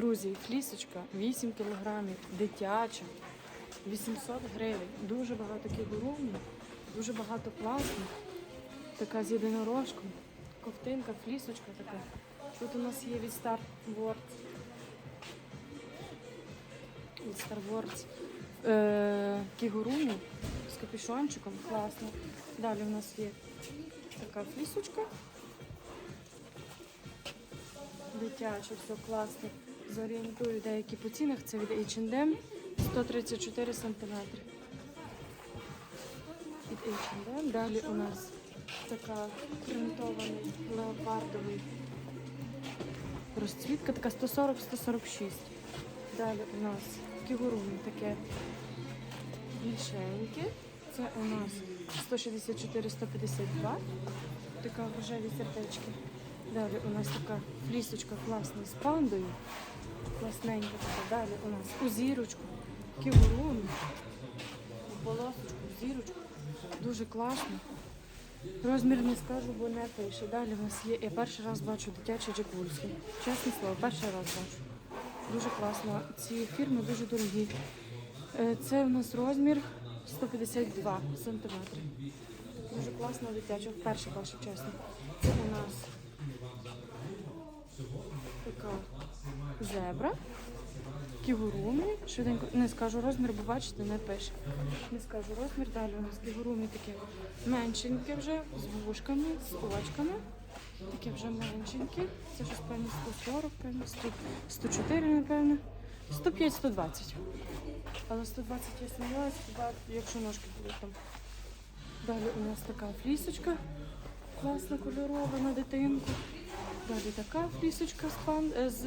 Друзі, флісочка 8 кілограмів, дитяча, 800 гривень. Дуже багато кігурумів, дуже багато класних. Така з єдинорожком. Ковтинка, флісочка така. Тут у нас є від Star Wars. Від Star Wars. Е, кігурумі з капюшончиком. Класно. Далі у нас є така флісочка. Дитяче, все класно. Зорієнтую деякі по цінах. Це від H&M 134 см. Від H&M. Далі у нас така принтований леопардовий розцвітка, така 140-146. Далі у нас кігурумі таке більшеньке. Це у нас 164-152. Така рожеві сердечки. Далі у нас така флісочка класна з пандою. Класненька така. Далі у нас у зірочку, кігурумі, в полосочку, в зірочку. Дуже класно. Розмір не скажу, бо не пише. Далі у нас є. Я перший раз бачу дитячий джекульський. Чесне слово, перший раз бачу. Дуже класно. Ці фірми дуже дорогі. Е, Це у нас розмір 152 сантиметри. Дуже класно дитяча. Вперше бачу, чесно. Це у нас така зебра. Кігурумі. Швиденько не скажу розмір, бо бачите, не пише. Не скажу розмір. Далі у нас кігурумі таке меншеньке вже, з вушками, з очками. Таке вже меншеньке. Це щось певно 140, певно, 104, напевно. 105-120. Але 120 я хіба якщо ножки будуть там. Далі у нас така флісочка, класна кольорова на дитинку. Далі така флісочка з, пан, е, з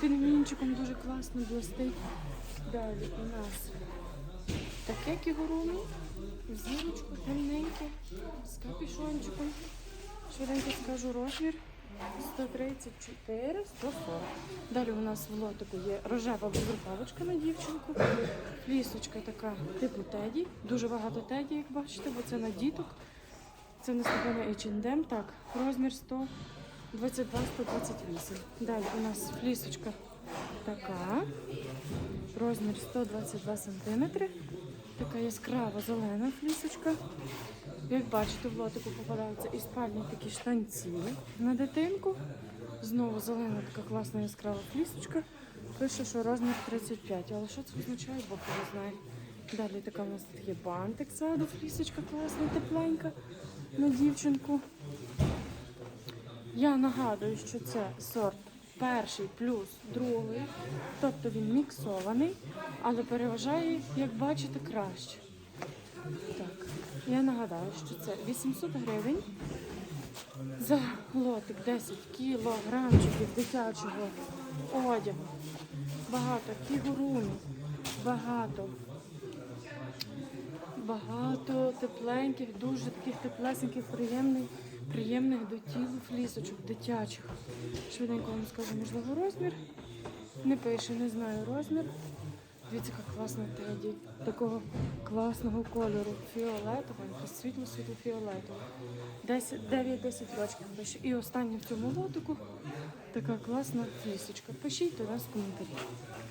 пінгвінчиком дуже класно блистить. Далі у нас таке кігурумі, в зірочку, темненьке, з капюшончиком. Швиденько скажу розмір. 134, 140. Далі у нас в лотику є рожева безрукавочка на дівчинку. Флісочка така типу теді. Дуже багато теді, як бачите, бо це на діток. Це не напевно H&M. Так, розмір 122, 128. Далі у нас флісочка така. Розмір 122 см. Така яскрава зелена флісочка. Як бачите, в лотику попадаються і спальні такі штанці на дитинку. Знову зелена така класна яскрава флісочка. Пише, що розмір 35. Але що це означає, Бог його знає. Далі така у нас тут є бантик ззаду, флісочка класна, тепленька на дівчинку. Я нагадую, що це сорт перший плюс другий, тобто він міксований, але переважає, як бачите, краще. Так, я нагадаю, що це 800 гривень за лотик 10 кілограмчиків дитячого одягу. Багато кігурумів, багато. Багато тепленьких, дуже таких теплесеньких, приємних, приємних до тілу флісочок дитячих. Швиденько вам скажу, можливо, розмір. Не пише, не знаю розмір. Дивіться, яка класна теді. Такого класного кольору. Фіолетового, світло світло фіолетового. 9-10 років пише. І останнє в цьому лотику така класна флісочка. Пишіть до нас в коментарі.